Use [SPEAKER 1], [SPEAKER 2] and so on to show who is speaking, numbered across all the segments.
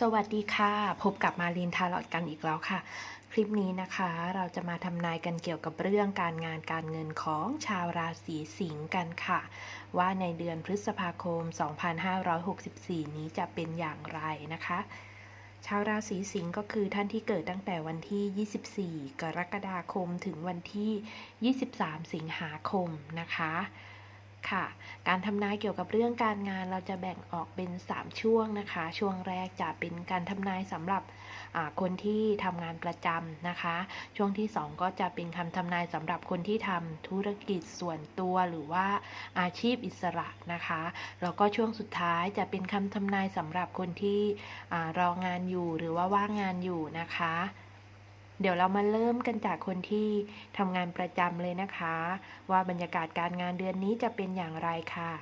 [SPEAKER 1] สวัสดีค่ะ พบกับมารีนทาร์ลอตกันอีกแล้วค่ะ คลิปนี้นะคะเราจะมาทำนายกันเกี่ยวกับเรื่องการงานการเงินของชาวราศีสิงห์กันค่ะ ว่าในเดือนพฤษภาคม 2564 นี้จะเป็นอย่างไรนะคะ ชาวราศีสิงห์ก็คือท่านที่เกิดตั้งแต่วันที่ 24 กรกฎาคมถึงวันที่ 23 สิงหาคมนะคะ ค่ะ การทำนายเกี่ยวกับเรื่องการงานเราจะแบ่งออกเป็น 3 ช่วงนะคะ ช่วงแรกจะเป็นการทำนายสำหรับคนที่ทำงานประจำนะคะ ช่วงที่ 2 ก็จะเป็นคำทำนายสำหรับคนที่ทำธุรกิจส่วนตัวหรือว่าอาชีพอิสระนะคะ แล้วก็ช่วงสุดท้ายจะเป็นคำทำนายสำหรับคนที่อรองานอยู่หรือว่าว่างงานอยู่นะคะ เดี๋ยวเรามาเริ่มกันจากคนที่ทำงานประจำเลยนะคะ ว่าบรรยากาศการงานเดือนนี้จะเป็นอย่างไรค่ะ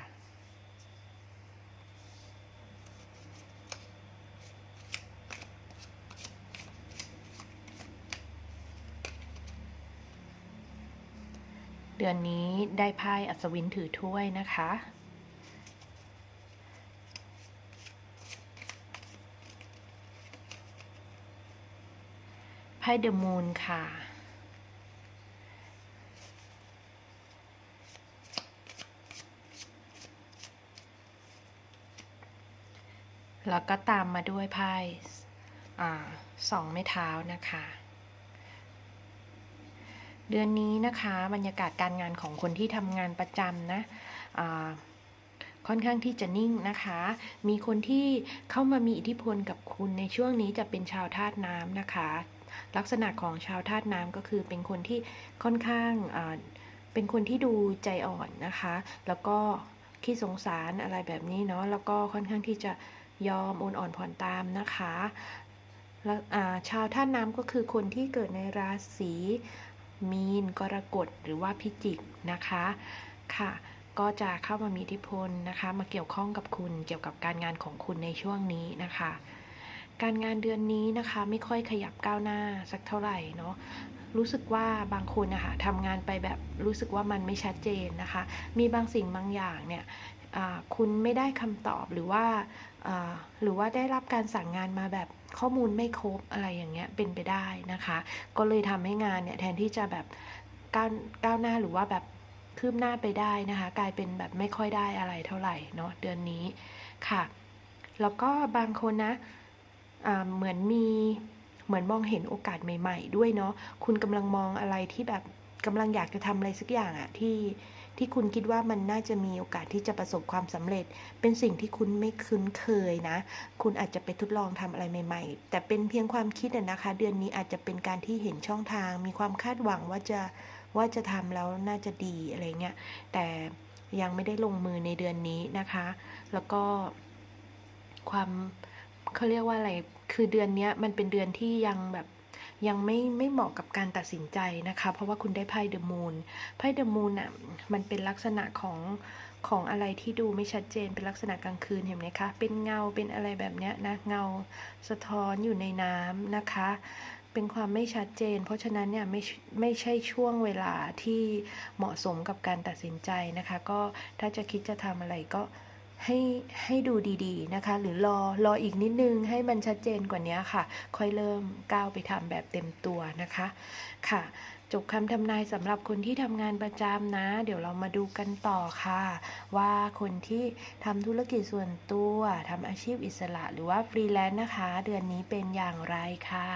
[SPEAKER 1] เดือนนี้ได้ไพ่อัศวินถือถ้วยนะคะ ไพ่เดอะมูนค่ะ แล้วก็ตามมาด้วยไพ่สองไม้เท้านะคะ เดือนนี้นะคะบรรยากาศการงานของคนที่ทำงานประจำนะค่อนข้างที่จะนิ่งนะคะ มีคนที่เข้ามามีอิทธิพลกับคุณในช่วงนี้จะเป็นชาวธาตุน้ำนะคะ ลักษณะของชาวธาตุน้ำก็คือเป็นคนที่ค่อนข้างเป็นคนที่ดูใจอ่อนนะคะ แล้วก็ขี้สงสารอะไรแบบนี้เนาะแล้วก็ค่อนข้างที่จะยอมโอนอ่อนผ่อนตามนะคะแล้วาชาวธาตุน้ำก็คือคนที่เกิดในราศีมีนกรกฎหรือว่าพิจิกนะคะค่ะก็จะเข้ามามีอิทธิพลนะคะ มาเกี่ยวข้องกับคุณเกี่ยวกับการงานของคุณในช่วงนี้นะคะ การงานเดือนนี้นะคะ ไม่ค่อยขยับก้าวหน้าสักเท่าไหร่เนาะรู้สึกว่าบางคนนะคะทำงานไปแบบรู้สึกว่ามันไม่ชัดเจนนะคะ มีบางสิ่งบางอย่างเนี่ยคุณไม่ได้คำตอบหรือว่าหรือว่าได้รับการสั่งงานมาแบบข้อมูลไม่ครบอะไรอย่างเงี้ยเป็นไปได้นะคะ ก็เลยทำให้งานเนี่ยแทนที่จะแบบก้าวก้าวหน้าหรือว่าแบบคืบหน้าไปได้นะคะ กลายเป็นแบบไม่ค่อยได้อะไรเท่าไหร่เนาะเดือนนี้ค่ะ แล้วก็บางคนนะ เหมือนมีเหมือนมองเห็นโอกาสใหม่ ๆ ด้วยเนาะคุณกำลังมองอะไรที่แบบกำลังอยากจะทำอะไรสักอย่างอะที่ที่คุณคิดว่ามันน่าจะมีโอกาสที่จะประสบความสำเร็จ เป็นสิ่งที่คุณไม่คุ้นเคยนะ คุณอาจจะไปทดลองทำอะไรใหม่ ๆ แต่เป็นเพียงความคิดอะนะคะ เดือนนี้อาจจะเป็นการที่เห็นช่องทาง มีความคาดหวังว่าจะว่าจะทำแล้วน่าจะดีอะไรเงี้ย แต่ยังไม่ได้ลงมือในเดือนนี้นะคะ แล้วก็ความ เขาเรียกว่าอะไร คือเดือนนี้มันเป็นเดือนที่ยังแบบยังไม่ไม่เหมาะกับการตัดสินใจนะคะ เพราะว่าคุณได้ไพ่เดอะมูนไพ่เดอะมูนอะมันเป็นลักษณะของของอะไรที่ดูไม่ชัดเจนเป็นลักษณะกลางคืนเห็นไหมคะ เป็นเงาเป็นอะไรแบบเนี้ยนะเงาสะท้อนอยู่ในน้ำนะคะ เป็นความไม่ชัดเจน เพราะฉะนั้นเนี่ยไม่ไม่ใช่ช่วงเวลาที่เหมาะสมกับการตัดสินใจนะคะ ก็ถ้าจะคิดจะทำอะไรก็ ให้ให้ดูดีๆนะคะ หรือรอรออีกนิดนึงให้มันชัดเจนกว่านี้ค่ะ ค่อยเริ่มก้าวไปทำแบบเต็มตัวนะคะค่ะจบคำทำนายสำหรับคนที่ทำงานประจำนะ เดี๋ยวเรามาดูกันต่อค่ะ ว่าคนที่ทำธุรกิจส่วนตัวทำอาชีพอิสระ หรือว่าฟรีแลนซ์นะคะ เดือนนี้เป็นอย่างไรค่ะ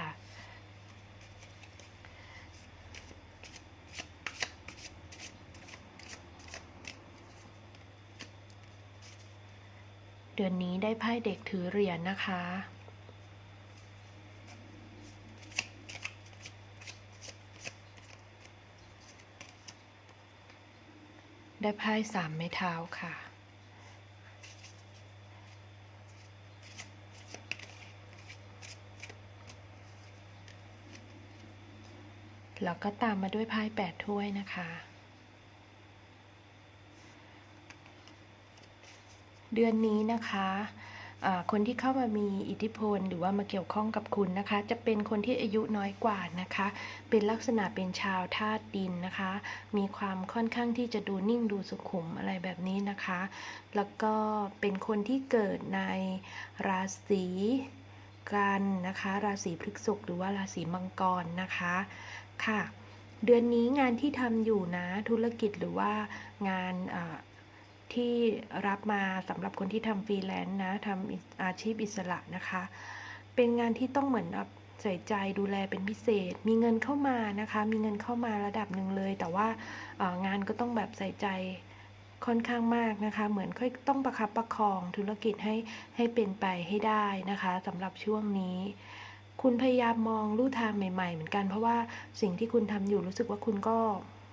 [SPEAKER 1] เดือนนี้ได้ไพ่เด็กถือเหรียญนะคะ ได้ไพ่สามไม้เท้าค่ะ แล้วก็ตามมาด้วยไพ่แปดถ้วยนะคะ เดือนนี้นะคะคนที่เข้ามามีอิทธิพลหรือว่ามาเกี่ยวข้องกับคุณนะคะ จะเป็นคนที่อายุน้อยกว่านะคะ เป็นลักษณะเป็นชาวธาตุดินนะคะ มีความค่อนข้างที่จะดูนิ่งดูสุขุมอะไรแบบนี้นะคะ แล้วก็เป็นคนที่เกิดในราศีกันนะคะ ราศีพฤษภหรือว่าราศีมังกรนะคะค่ะ เดือนนี้งานที่ทำอยู่นะธุรกิจหรือว่างานอ ที่รับมาสำหรับคนที่ทำฟรีแลนซ์นะทำอาชีพอิสระนะคะ เป็นงานที่ต้องเหมือนแบบใส่ใจดูแลเป็นพิเศษ มีเงินเข้ามานะคะ มีเงินเข้ามาระดับหนึ่งเลย แต่ว่างานก็ต้องแบบใส่ใจค่อนข้างมากนะคะ เหมือนค่อยต้องประคับประคองธุรกิจให้ให้เป็นไปให้ได้นะคะสำหรับช่วงนี้คุณพยายามมองลู่ทางใหม่ ๆ เหมือนกันเพราะว่าสิ่งที่คุณทำอยู่รู้สึกว่าคุณก็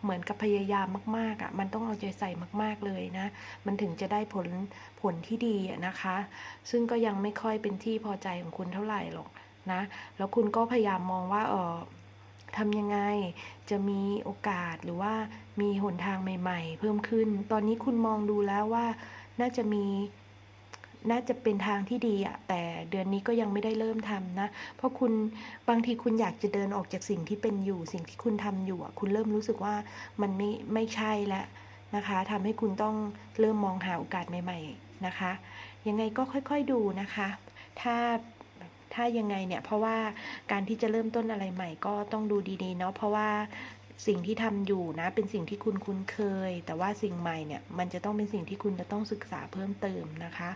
[SPEAKER 1] เหมือนกับพยายามมากๆอะมันต้องเอาใจใส่มากๆเลยนะ มันถึงจะได้ผลผลที่ดีอะนะคะ ซึ่งก็ยังไม่ค่อยเป็นที่พอใจของคุณเท่าไหร่หรอกนะ แล้วคุณก็พยายามมองว่าเออทำยังไงจะมีโอกาสหรือว่ามีหนทางใหม่ ๆ เพิ่มขึ้น ตอนนี้คุณมองดูแล้วว่าน่าจะมี น่าจะเป็นทางที่ดีอะแต่เดือนนี้ก็ยังไม่ได้เริ่มทำนะ เพราะคุณบางทีคุณอยากจะเดินออกจากสิ่งที่เป็นอยู่ สิ่งที่คุณทำอยู่อะคุณเริ่มรู้สึกว่ามันไม่ไม่ใช่แล้วนะคะทำให้คุณต้องเริ่มมองหาโอกาสใหม่ ๆนะคะ ยังไงก็ค่อยๆดูนะคะ ถ้าถ้ายังไงเนี่ยเพราะว่าการที่จะเริ่มต้นอะไรใหม่ ก็ต้องดูดีๆเนาะเพราะว่าสิ่งที่ทำอยู่นะ เป็นสิ่งที่คุณคุ้นเคย แต่ว่าสิ่งใหม่เนี่ยมันจะต้องเป็นสิ่งที่คุณจะต้องศึกษาเพิ่มเติมนะคะ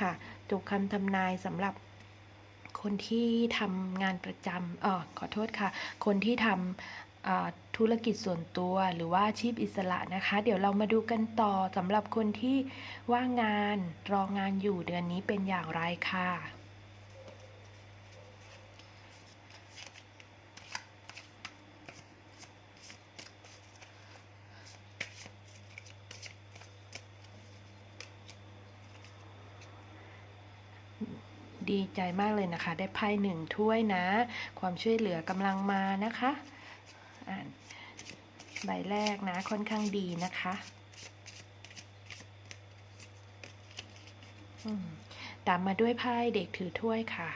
[SPEAKER 1] ค่ะจบคำทำนายสำหรับคนที่ทำงานประจำเออขอโทษค่ะ คนที่ทำธุรกิจส่วนตัวหรือว่าอาชีพอิสระนะคะ เดี๋ยวเรามาดูกันต่อสำหรับคนที่ว่างงานรองานอยู่เดือนนี้เป็นอย่างไรค่ะ ดีใจมากเลยนะคะ ได้ไพ่หนึ่งถ้วยนะ ความช่วยเหลือกำลังมานะคะอ่านใบแรกนะค่อนข้างดีนะคะตามมาด้วยไพ่เด็กถือถ้วยค่ะ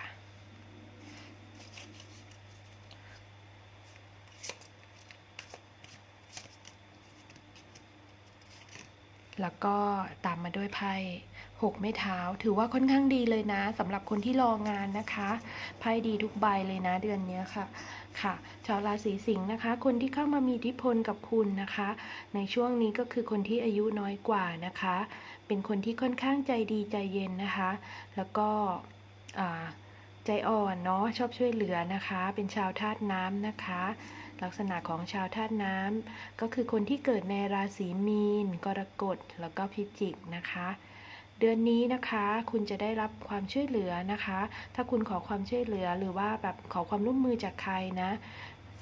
[SPEAKER 1] แล้วก็ตามมาด้วยไพ่ หกไม้เท้า ถือว่าค่อนข้างดีเลยนะสำหรับคนที่รองานนะคะไพ่ดีทุกใบเลยนะเดือนนี้ค่ะค่ะ ชาวราศีสิงห์นะคะ คนที่เข้ามามีอิทธิพลกับคุณนะคะ ในช่วงนี้ก็คือคนที่อายุน้อยกว่านะคะ เป็นคนที่ค่อนข้างใจดีใจเย็นนะคะ แล้วก็ใจอ่อนเนาะชอบช่วยเหลือนะคะ เป็นชาวธาตุน้ำนะคะ ลักษณะของชาวธาตุน้ำก็คือคนที่เกิดในราศีมีน กรกฎแล้วก็พิจิกนะคะ เดือนนี้นะคะคุณจะได้รับความช่วยเหลือนะคะ ถ้าคุณขอความช่วยเหลือหรือว่าแบบขอความร่วมมือจากใครนะ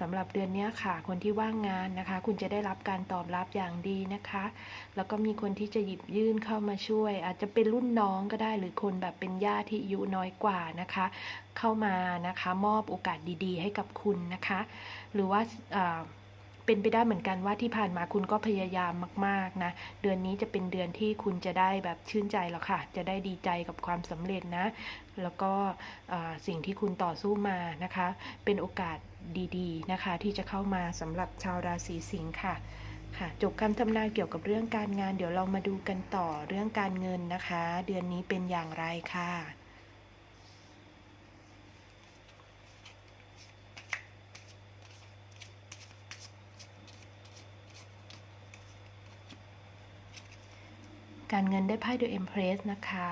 [SPEAKER 1] สำหรับเดือนนี้ค่ะ คนที่ว่างงานนะคะ คุณจะได้รับการตอบรับอย่างดีนะคะ แล้วก็มีคนที่จะหยิบยื่นเข้ามาช่วย อาจจะเป็นรุ่นน้องก็ได้ หรือคนแบบเป็นญาติที่อายุน้อยกว่านะคะ เข้ามานะคะ มอบโอกาสดีๆ ให้กับคุณนะคะ หรือว่าอ่า เป็นไปได้เหมือนกันว่าที่ผ่านมาคุณก็พยายามมาก ๆนะ เดือนนี้จะเป็นเดือนที่คุณจะได้แบบชื่นใจแล้วค่ะ จะได้ดีใจกับความสำเร็จนะ แล้วก็สิ่งที่คุณต่อสู้มานะคะ เป็นโอกาสดีๆนะคะ ที่จะเข้ามาสำหรับชาวราศีสิงห์ค่ะค่ะจบคำทำนายเกี่ยวกับเรื่องการงาน เดี๋ยวเรามาดูกันต่อเรื่องการเงินนะคะ เดือนนี้เป็นอย่างไรค่ะ การเงินได้ไพ่เดอะเอ็มเพรสนะคะ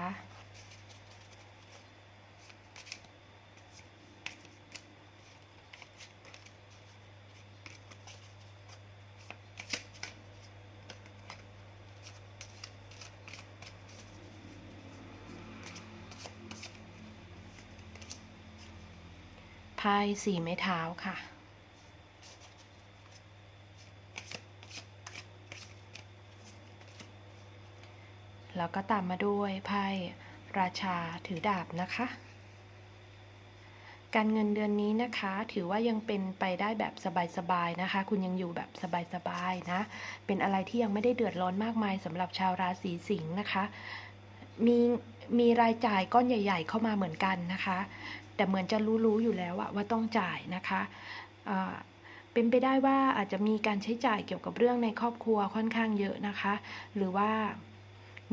[SPEAKER 1] ไพ่สี่ไม้เท้าค่ะ แล้วก็ตามมาด้วยไพ่ราชาถือดาบนะคะ การเงินเดือนนี้นะคะ ถือว่ายังเป็นไปได้แบบสบายๆนะคะ คุณยังอยู่แบบสบายๆนะ เป็นอะไรที่ยังไม่ได้เดือดร้อนมากมายสำหรับชาวราศีสิงห์นะคะ มีมีรายจ่ายก้อนใหญ่ ๆ เข้ามาเหมือนกันนะคะ แต่เหมือนจะรู้ๆอยู่แล้วว่าต้องจ่ายนะคะเป็นไปได้ว่าอาจจะมีการใช้จ่ายเกี่ยวกับเรื่องในครอบครัวค่อนข้างเยอะนะคะ หรือว่า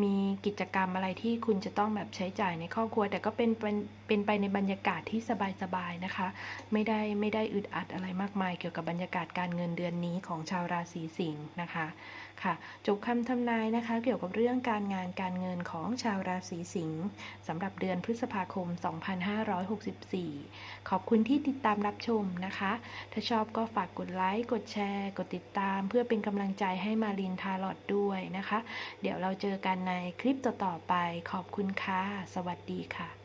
[SPEAKER 1] มีกิจกรรมอะไรที่คุณจะต้องแบบใช้จ่ายในครอบครัว แต่ก็เป็นเป็นเป็นไปในบรรยากาศที่สบายๆนะคะ ไม่ได้ไม่ได้อึดอัดอะไรมากมายเกี่ยวกับบรรยากาศการเงินเดือนนี้ของชาวราศีสิงห์นะคะ ค่ะจบคำทำนายนะคะ เกี่ยวกับเรื่องการงานการเงินของชาวราศีสิงห์สำหรับเดือนพฤษภาคม 2564 ขอบคุณที่ติดตามรับชมนะคะ ถ้าชอบก็ฝากกดไลค์กดแชร์ กดติดตาม เพื่อเป็นกำลังใจให้มารินทาลอดด้วยนะคะ เดี๋ยวเราเจอกันในคลิปต่อๆไป ขอบคุณค่ะ สวัสดีค่ะ